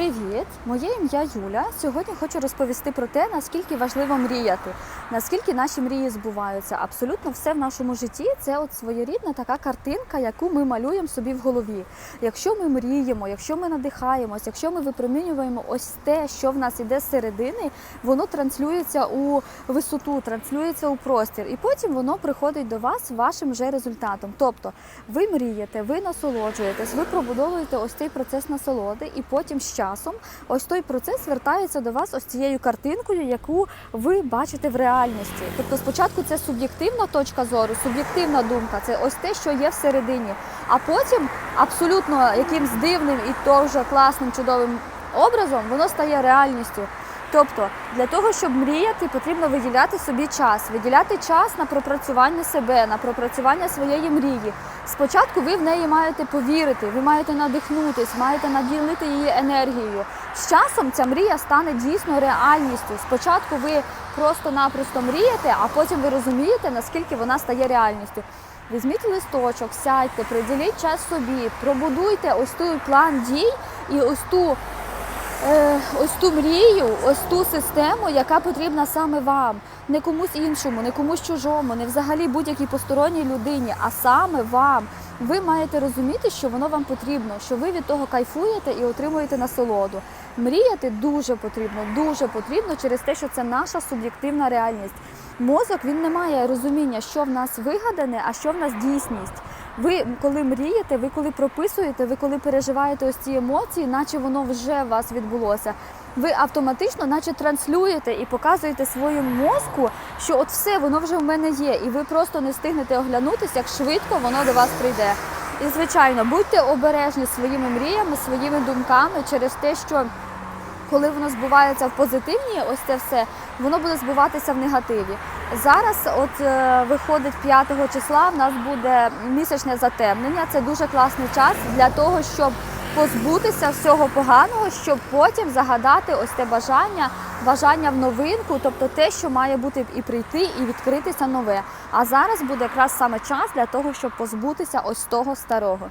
Привіт! Моє ім'я Юля. Сьогодні хочу розповісти про те, наскільки важливо мріяти, наскільки наші мрії збуваються. Абсолютно все в нашому житті це от своєрідна така картинка, яку ми малюємо собі в голові. Якщо ми мріємо, якщо ми надихаємось, якщо ми випромінюємо ось те, що в нас іде з середини, воно транслюється у висоту, транслюється у простір, і потім воно приходить до вас вашим вже результатом. Тобто ви мрієте, ви насолоджуєтесь, ви пробудовуєте ось цей процес насолоди, і потім з часом ось той процес вертається до вас ось цією картинкою, яку ви бачите в реальності. Тобто, спочатку це суб'єктивна точка зору, суб'єктивна думка, це ось те, що є всередині. А потім абсолютно якимсь дивним і дуже класним, чудовим образом воно стає реальністю. Тобто для того, щоб мріяти, потрібно виділяти собі час, виділяти час на пропрацювання себе, на пропрацювання своєї мрії. Спочатку ви в неї маєте повірити, ви маєте надихнутись, маєте наділити її енергією. З часом ця мрія стане дійсно реальністю. Спочатку ви просто-напросто мрієте, а потім ви розумієте, наскільки вона стає реальністю. Візьміть листочок, сядьте, приділіть час собі, пробудуйте ось той план дій і ось ту ось ту мрію, ось ту систему, яка потрібна саме вам, не комусь іншому, не комусь чужому, не взагалі будь-якій посторонній людині, а саме вам. Ви маєте розуміти, що воно вам потрібно, що ви від того кайфуєте і отримуєте насолоду. Мріяти дуже потрібно, дуже потрібно через те, що це наша суб'єктивна реальність. Мозок він не має розуміння, що в нас вигадане, а що в нас дійсність. Ви коли мрієте, ви коли прописуєте, ви коли переживаєте ось ці емоції, наче воно вже у вас відбулося. Ви автоматично, наче транслюєте і показуєте своєму мозку, що от все воно вже в мене є, і ви просто не встигнете оглянутися, як швидко воно до вас прийде. І звичайно, будьте обережні своїми мріями, своїми думками через те, що коли воно збувається в позитивні, ось це все, воно буде збуватися в негативі. Зараз, от е, виходить 5 числа, в нас буде місячне затемнення. Це дуже класний час для того, щоб позбутися всього поганого, щоб потім загадати ось те бажання, бажання в новинку, тобто те, що має бути і прийти, і відкритися нове. А зараз буде якраз саме час для того, щоб позбутися ось того старого.